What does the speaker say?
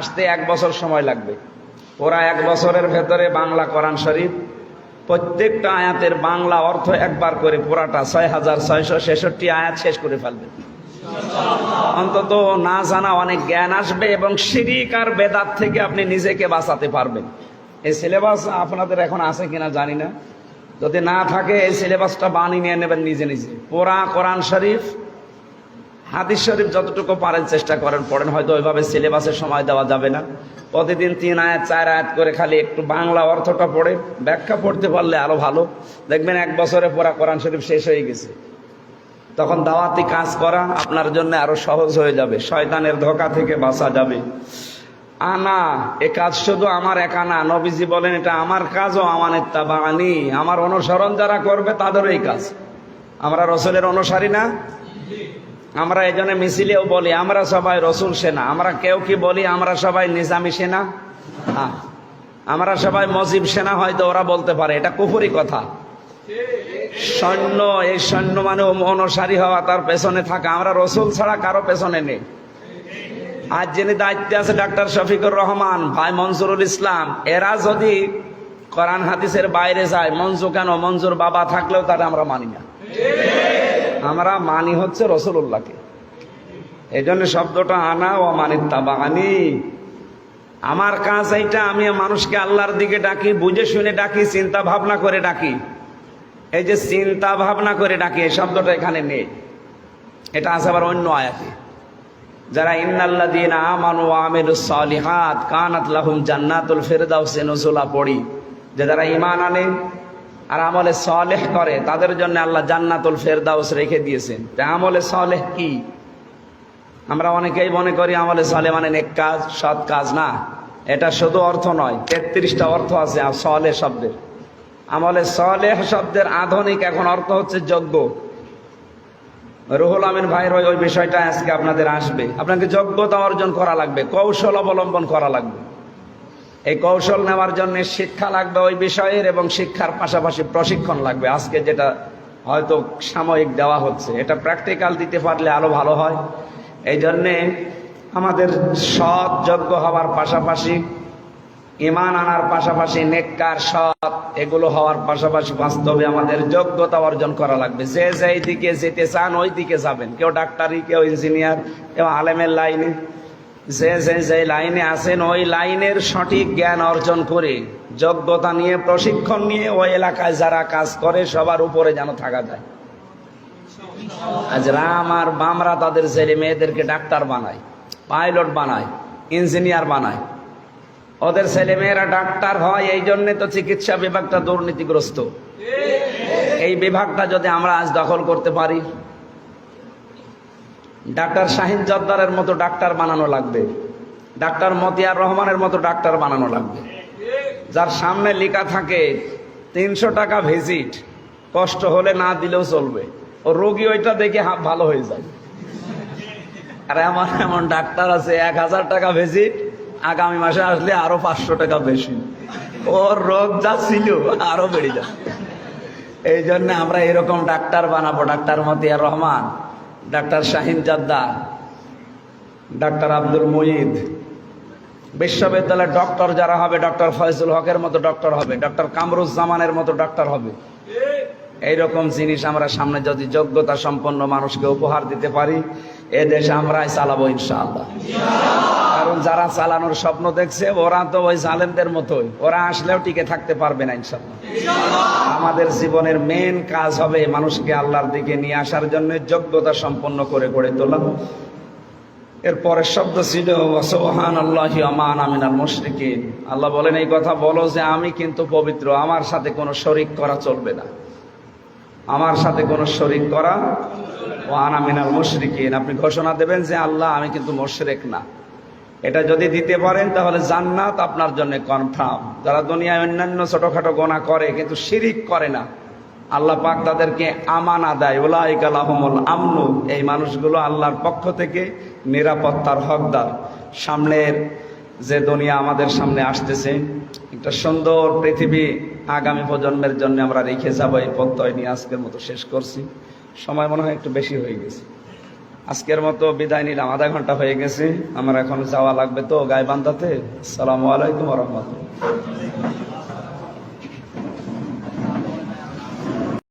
আসতে এক বছর সময় লাগবে। ওরা এক বছরের ভেতরে বাংলা কোরআন শরীফ, প্রত্যেকটা আয়াতের বাংলা অর্থ একবার করে পুরাটা ছয় হাজার ছয়শো ছেষট্টি আয়াত শেষ করে ফেলবে। অন্তত না জানা অনেক জ্ঞান আসবে এবং শিরিক আর বেদাত থেকে আপনি নিজেকে বাঁচাতে পারবেন। এই সিলেবাস আপনাদের এখন আছে কিনা জানি না। যদি না থাকে, এই সিলেবাসটা বানিয়ে নিয়ে নেবেন নিজে নিজে। পুরা কোরআন শরীফ হাদিস শরীফ যতটুকু পারেন চেষ্টা করেন, পড়েন। হয়তো ওইভাবে সিলেবাসের সময় দেওয়া যাবে না। প্রতিদিন তিন আয়াত, চার আয়াত করে খালি একটু বাংলা অর্থটা পড়ে, ব্যাখ্যা পড়তে পারলে আরও ভালো। দেখবেন এক বছরে পড়া কোরআন শরীফ শেষ হয়ে গেছে। তখন দাওয়াতি কাজ করা আপনার জন্য আরও সহজ হয়ে যাবে। শয়তানের ধোকা থেকে বাঁচা যাবে। আনা, এ কাজ শুধু আমার একা না। নবীজি বলেন, এটা আমার কাজও আমানের তাবানি আমার অনুসরণ যারা করবে, তাদেরও এই কাজ। আমরা রসুলের অনুসারী না? আমরা এই জন্য মিছিলেও বলি, আমরা সবাই রসুল সেনা। আমরা কেউ কি বলি, আমরা সবাই নিজামি সেনা? আমরা সবাই মজিব সেনা, হয়তো ওরা বলতে পারে। এটা কুফুরি কথা। সৈন্য, এই সৈন্য মানে অনুসারী হওয়া, তার পেছনে থাকা। আমরা রসুল ছাড়া কারও পেছনে নেই। আজ যিনি দায়িত্বে আছে ডাক্তার শফিকুর রহমান, ভাই মনসুরুল ইসলাম, এরা যদি কোরআন হাদিসের বাইরে যায়, মঞ্জু কেন? মঞ্জুর বাবা থাকলেও তারা আমরা মানি না। আমরা মানি হচ্ছে রসুল্লাহকে এই জন্য শব্দটা আনা ও মানি তাবানি আমার কাজ এইটা, আমি মানুষকে আল্লাহর দিকে ডাকি, বুঝে শুনে ডাকি, চিন্তা ভাবনা করে ডাকি। এই যে চিন্তা ভাবনা করে ডাকি, এই শব্দটা এখানে নেই। এটা আছে আবার অন্য আয়াতে। যারা ইন্নাল্লাদিন আমানু আমিলুস সালিহাত, কানাত লাহুম জান্নাতুল ফিরদাউসে পড়ি। যে যারা ইমান আনে আর আমলে সলেহ করে, তাদের জন্য আল্লাহ জান্নাতুল ফেরদাউস রেখে দিয়েছেন তা আমলে সলেহ কি? আমরা অনেকেই মনে করি আমলে সলে মানে নেক কাজ, সৎ কাজ। না, এটা শুধু অর্থ নয়, তেত্রিশটা অর্থ আছে আর সলে শব্দের। আমলে সলেহ শব্দের আধুনিক এখন অর্থ হচ্ছে যজ্ঞ। রুহুল আমিন ভাইয়ের ওই বিষয়টা আজকে আপনাদের আসবে। আপনাকে যোগ্যতা অর্জন করা লাগবে, কৌশল অবলম্বন করা লাগবে। এই কৌশল নেওয়ার জন্য শিক্ষা লাগবে ওই বিষয়ের এবং শিক্ষার পাশাপাশি প্রশিক্ষণ লাগবে। আজকে যেটা হয়তো সাময়িক দেওয়া হচ্ছে, এটা প্র্যাকটিক্যাল দিতে পারলে আরও ভালো হয়। এই জন্যে আমাদের সৎ, যোগ্য হওয়ার পাশাপাশি, ইমান আনার পাশাপাশি, নেককার, সৎ, এগুলো হওয়ার পাশাপাশি বাস্তবে আমাদের যোগ্যতা অর্জন করা লাগবে। যে যেই দিকে যেতে চান, ওই দিকে যাবেন। কেউ ডাক্তারি, কেউ ইঞ্জিনিয়ার কেউ আলেমের লাইনে। যে যে যে লাইনে আছেন, ওই লাইনের সঠিক জ্ঞান অর্জন করে, যোগ্যতা নিয়ে, প্রশিক্ষণ নিয়ে, ওই এলাকায় যারা কাজ করে, সবার উপরে যেন থাকা যায়। আজ রাম আর বামরা তাদের ছেলে মেয়েদেরকে ডাক্তার বানায়, পাইলট বানায়, ইঞ্জিনিয়ার বানায়। ওদের ছেলে মেয়েরা ডাক্তার হয়, এই জন্যে তো চিকিৎসা বিভাগটা দুর্নীতিগ্রস্ত। এই বিভাগটা যদি আমরা আজ দখল করতে পারি ডাক্তার শাহিন জর্দারের মতো ডাক্তার বানানো লাগবে। ডাক্তার মতিয়ার রহমানের মতো ডাক্তার বানানো লাগবে। যার সামনে লেখা থাকে, তিনশো টাকা ভিজিট কষ্ট হলে না দিলেও চলবে। ও রোগী ওইটা দেখে ভালো হয়ে যায়। আর এমন এমন ডাক্তার আছে, এক হাজার টাকা ভিজিট আগামী মাসে আসলে আরও পাঁচশো টাকা বেশি। ওর রোগ যা ছিল, আরও বেড়ে যায়। এই জন্য আমরা এরকম ডাক্তার বানাবো, doctor Motiar Rahman. Doctor Shahin Jadda, doctor Abdul Moid, বিশ্ববিদ্যালয়ের ডক্টর যারা হবে, ডক্টর ফয়জুল হকের মতো ডক্টর হবে, ডক্টর কামরুজ্জামানের মতো ডক্টর হবে। এইরকম জিনিস আমরা সামনে যদি যোগ্যতা সম্পন্ন মানুষকে উপহার দিতে পারি, এ দেশে আমরাই চালাবো ইনশাআল্লাহ। কারণ যারা চালানোর স্বপ্ন দেখছে, ওরা তো ওই জালেমদের মতোই। ওরা আসলেও টিকে থাকতে পারবে না, ইনশাআল্লাহ। আমাদের জীবনের মেন কাজ হবে মানুষকে আল্লাহর দিকে নিয়ে আসার জন্য যোগ্যতা সম্পন্ন করে গড়ে তোলা। এর পরের শব্দ ছিল সোহান আল্লাহ আমান আমিনাল মুশরিকিন। আল্লাহ বলেন, এই কথা বলো যে আমি কিন্তু পবিত্র, আমার সাথে কোনো শরিক করা চলবে না। আমার সাথে কোনো শরিক করা? ও আনামিনাল মুশরিকিন। আপনি ঘোষণা দেবেন যে, আল্লাহ, আমি কিন্তু মুশরিক না। এটা যদি দিতে পারেন, তাহলে জান্নাত আপনার জন্য কনফার্ম যারা দুনিয়ায় অন্যান্য ছোটখাটো গোনা করে, কিন্তু শিরিক করে না, আল্লাহ পাক তাদেরকে আমানা দেয়। ওলাইকালাহমুল আমনু। এই মানুষগুলো আল্লাহর পক্ষ থেকে নিরাপত্তার হকদার। সামনের যে দুনিয়া আমাদের সামনে আসতেছে, একটা সুন্দর পৃথিবী আগামী প্রজন্মের জন্য আমরা রেখে যাব। এই প্রত্যয় নিয়ে আজকের মতো শেষ করছি। সময় মনে হয় একটু বেশি হয়ে গেছে। আজকের মতো বিদায় নিলাম। আধা ঘণ্টা হয়ে গেছে। আমার এখন যাওয়া লাগবে তো গায়ে বান্ধাতে। সালামালাইকুম রহমতুল্লাহ।